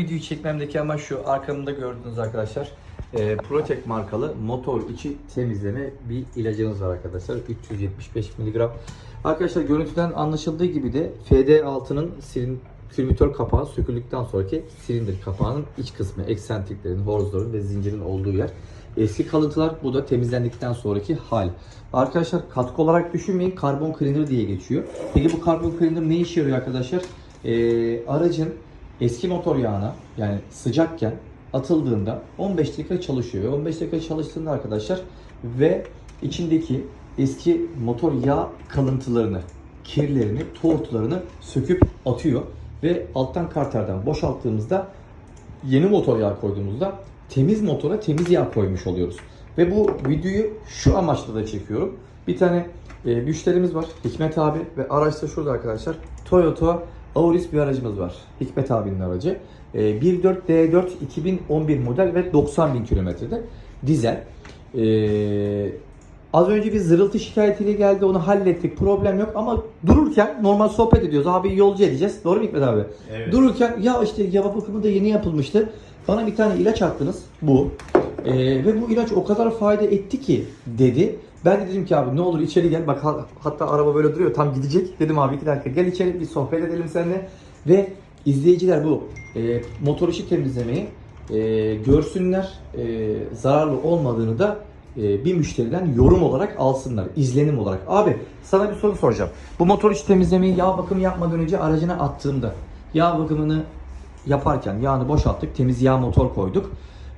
Videoyu çekmemdeki amaç şu. Arkamda gördüğünüz arkadaşlar. E, Protec markalı motor içi temizleme bir ilacımız var arkadaşlar. 375 mg. Arkadaşlar görüntüden anlaşıldığı gibi de FD6'nın silin külmitör kapağı söküldükten sonraki silindir kapağının iç kısmı, eksentriklerin, horozların ve zincirin olduğu yer. Eski kalıntılar bu da temizlendikten sonraki hal. Arkadaşlar katkı olarak düşünmeyin karbon cleaner diye geçiyor. Peki bu karbon cleaner ne işe yarıyor arkadaşlar? Ee, aracın eski motor yağına yani sıcakken atıldığında 15 dakika çalışıyor. Ve 15 dakika çalıştığında arkadaşlar ve içindeki eski motor yağ kalıntılarını, kirlerini, tortularını söküp atıyor. Ve alttan karterden boşalttığımızda yeni motor yağ koyduğumuzda temiz motora temiz yağ koymuş oluyoruz. Ve bu videoyu şu amaçla da çekiyorum. Bir tane e, müşterimiz var Hikmet abi ve araçta şurada arkadaşlar Toyota Auris bir aracımız var. Hikmet abinin aracı. E, 1.4 D4 2011 model ve 90 bin kilometrede dizel. E, az önce bir zırıltı şikayetiyle geldi onu hallettik problem yok ama dururken normal sohbet ediyoruz abi yolcu edeceğiz doğru mu Hikmet abi? Evet. Dururken ya işte yava bakımı da yeni yapılmıştı. Bana bir tane ilaç attınız bu. Ee, ve bu ilaç o kadar fayda etti ki dedi. Ben de dedim ki abi ne olur içeri gel. Bak ha- hatta araba böyle duruyor tam gidecek. Dedim abi iki dakika gel içeri bir sohbet edelim seninle. Ve izleyiciler bu e, motor işi temizlemeyi e, görsünler. E, zararlı olmadığını da e, bir müşteriden yorum olarak alsınlar. izlenim olarak. Abi sana bir soru soracağım. Bu motor içi temizlemeyi yağ bakımı yapmadan önce aracına attığımda yağ bakımını yaparken yağını boşalttık. Temiz yağ motor koyduk.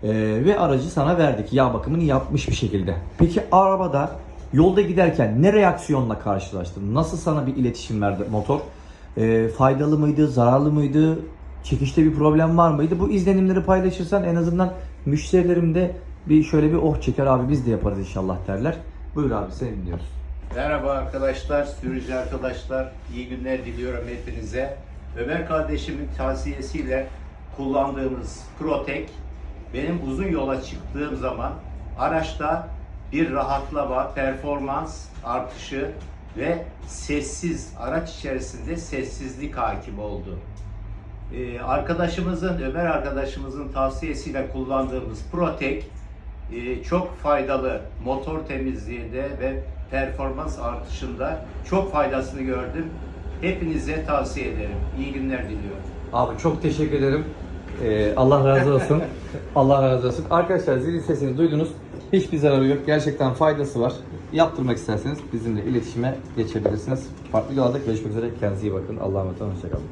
Ee, ve aracı sana verdik. Yağ bakımını yapmış bir şekilde. Peki arabada yolda giderken ne reaksiyonla karşılaştın? Nasıl sana bir iletişim verdi motor? Ee, faydalı mıydı? Zararlı mıydı? Çekişte bir problem var mıydı? Bu izlenimleri paylaşırsan en azından müşterilerim de bir şöyle bir oh çeker abi biz de yaparız inşallah derler. Buyur abi seni dinliyoruz. Merhaba arkadaşlar, sürücü arkadaşlar. İyi günler diliyorum hepinize. Ömer kardeşimin tavsiyesiyle kullandığımız Protek benim uzun yola çıktığım zaman araçta bir rahatlama, performans artışı ve sessiz, araç içerisinde sessizlik hakim oldu. Ee, arkadaşımızın, Ömer arkadaşımızın tavsiyesiyle kullandığımız Protek e, çok faydalı motor temizliğinde ve performans artışında çok faydasını gördüm. Hepinize tavsiye ederim. İyi günler diliyorum. Abi çok teşekkür ederim. Ee, Allah razı olsun. Allah razı olsun. Arkadaşlar zilin sesini duydunuz. Hiçbir zararı yok. Gerçekten faydası var. Yaptırmak isterseniz bizimle iletişime geçebilirsiniz. Farklı yollarda görüşmek üzere. Kendinize iyi bakın. Allah'a emanet olun. Hoşçakalın.